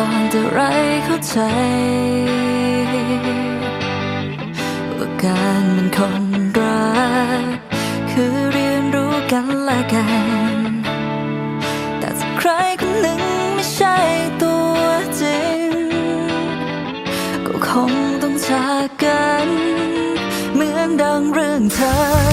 ก่อนจะไรเข้าใจ ว่าการเป็นคนรักคือเรียนรู้กันและกัน แต่สักใครคนหนึ่งไม่ใช่ตัวจริง ก็คงต้องจากกัน เหมือนดังเรื่องเธอ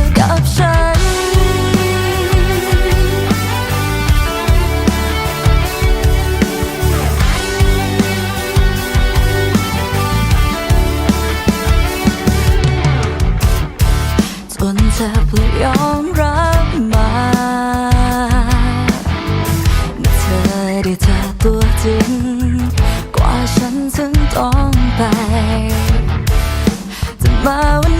ยอมรับมาเธอได้เจอตัวจริง กว่าฉันถึงต้องไป จะมาวัน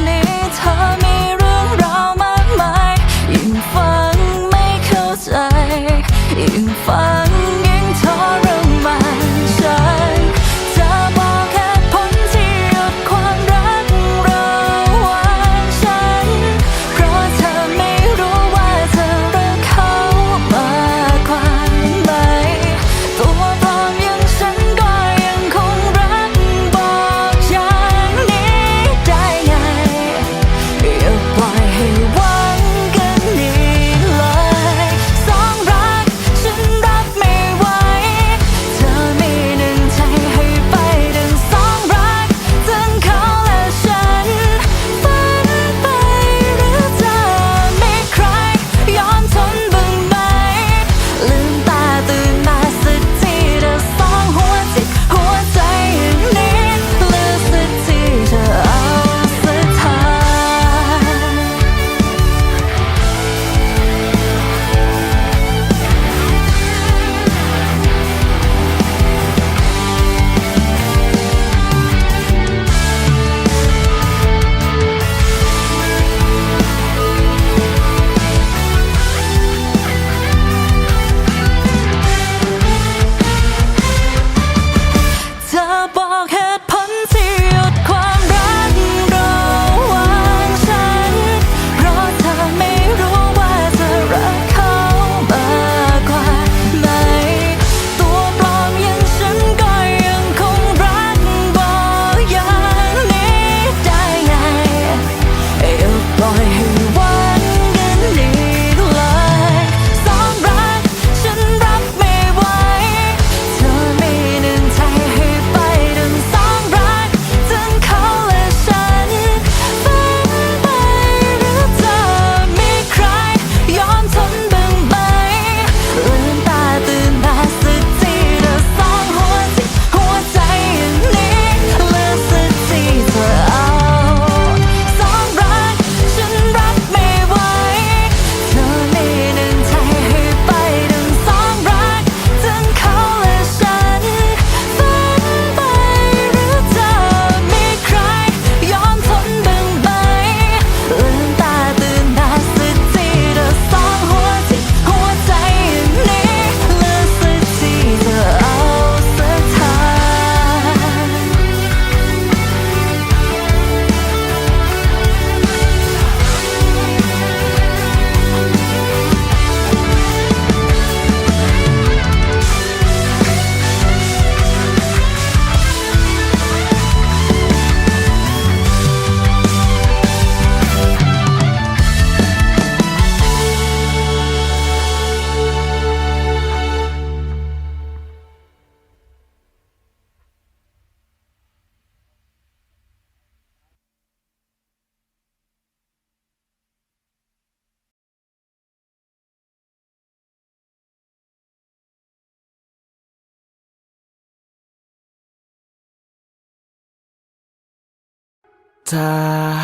ถ้า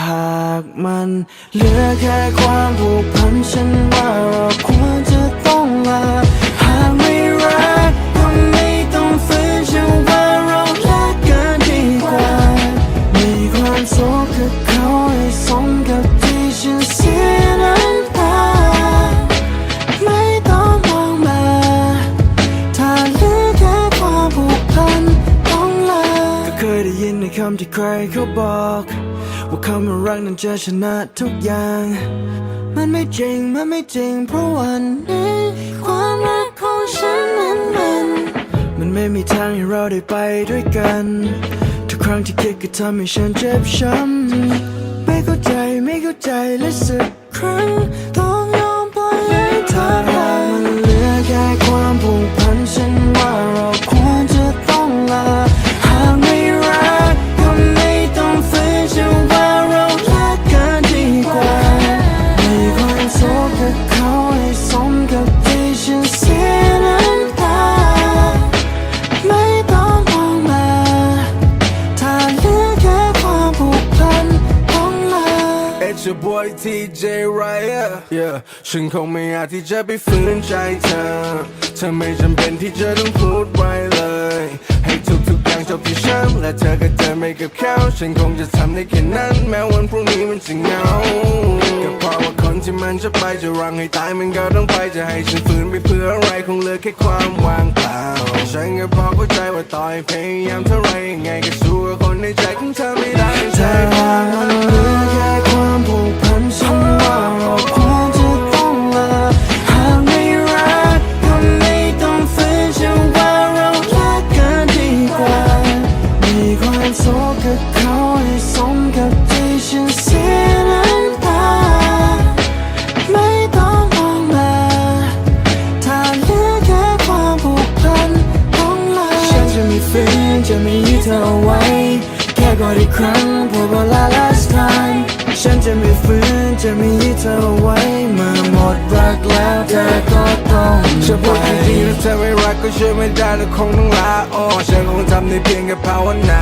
หากมันเหลือแค่ความผูกพันฉันว่าเราควร จะชนะทุกอย่าง มันไม่จริง มันไม่จริง เพราะวันนี้ความรักของฉันนั้นมัน มันไม่มีทางให้เราได้ไปด้วยกัน ทุกครั้งที่คิดก็ทำให้ฉันเจ็บช้ำ ไม่เข้าใจ ไม่เข้าใจและสักครั้งต้องยอมปล่อยให้เธอ your boy TJ Raya yeah ฉันคงไม่อาจที่จะไปฝืนใจเธอ เธอไม่จำเป็นที่จะต้องพูดไว้เลย ให้ทุกๆอย่างจบที่ฉันและเธอก็เจอไม่กับเขาฉันคงจะทำได้แค่นั้น แม้วันพรุ่งนี้มันจะเหงา ว่าคนที่มันจะไปจะรังให้ตายมันก็ต้องไปจะให้ฉันฝืนไปเพื่ออะไรคงเหลือแค่ความว่างเปล่าฉันก็พอเข้าใจว่าต่อให้พยายามเท่าไรยังไงก็สู้กับคนในใจของเธอไม่ได้ใจถ้าหากมันเหลือแค่ความผูกพันฉันว่าเราควรจะต้องลาหากไม่รักก็ไม่ต้องฝืนฉันว่าเราแยกกันดีกว่ามีความสุขกับเขาให้สมกับที่ฉันเสีย แค่กอดอีกครั้งพอเวลา last time ฉันจะไม่ฟื้นจะไม่ยึดเธอไว้เมื่อหมดรักแล้วเธอก็ต้องฉันพูดดีๆแล้วเธอไม่รักก็ช่วยไม่ได้แล้วคงต้องลาออกฉันคงทำได้เพียงแค่ภาวนา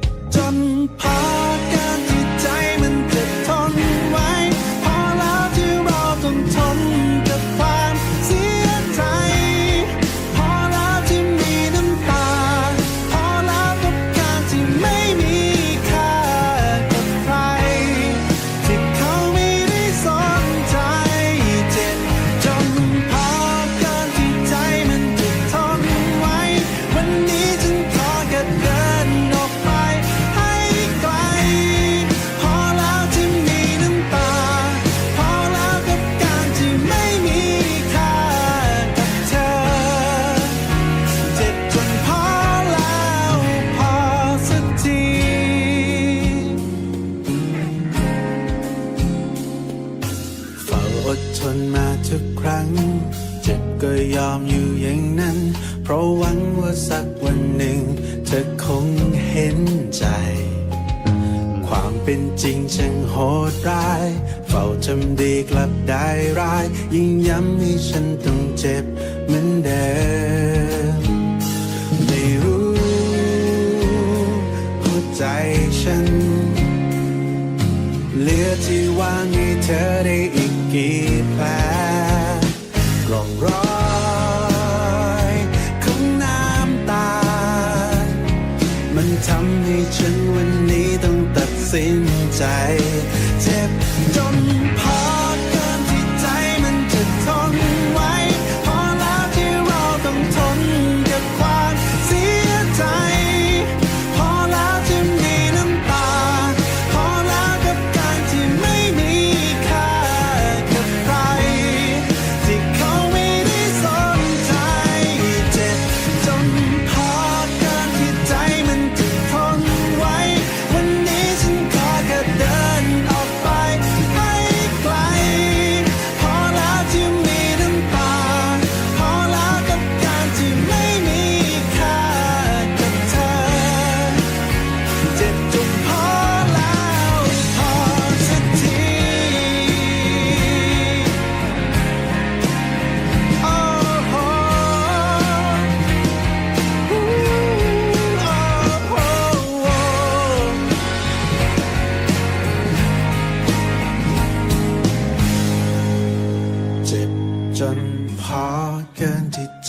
จริงช่างโหดร้าย เฝ้าทำดีกลับได้ร้าย ยิ่งย้ำให้ฉันต้องเจ็บเหมือนเดิมไม่รู้หัวใจฉัน เหลือที่ว่างให้เธอได้อีกกี่แผลลองร้อยทำให้ฉันวันนี้ต้องตัดสิน ใจเจ็บ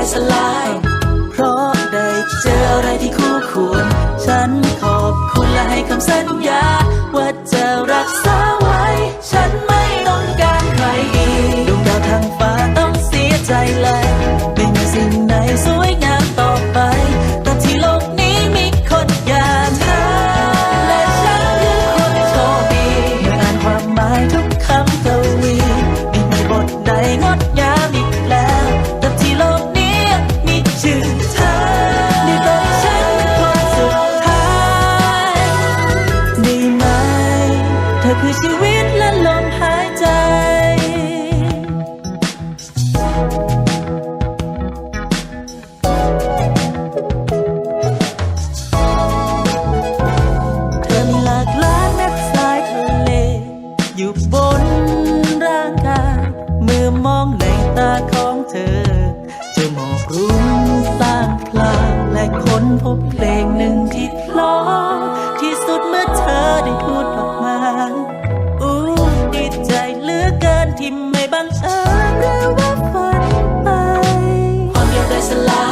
there's a lot. ค้นพบเพลงหนึ่งที่เพราะที่สุดเมื่อเธอได้พูดออกมา อู้ดีใจเลือเกินที่ไม่บังเอิญหรือว่าฝันไปความอยาได้สลาย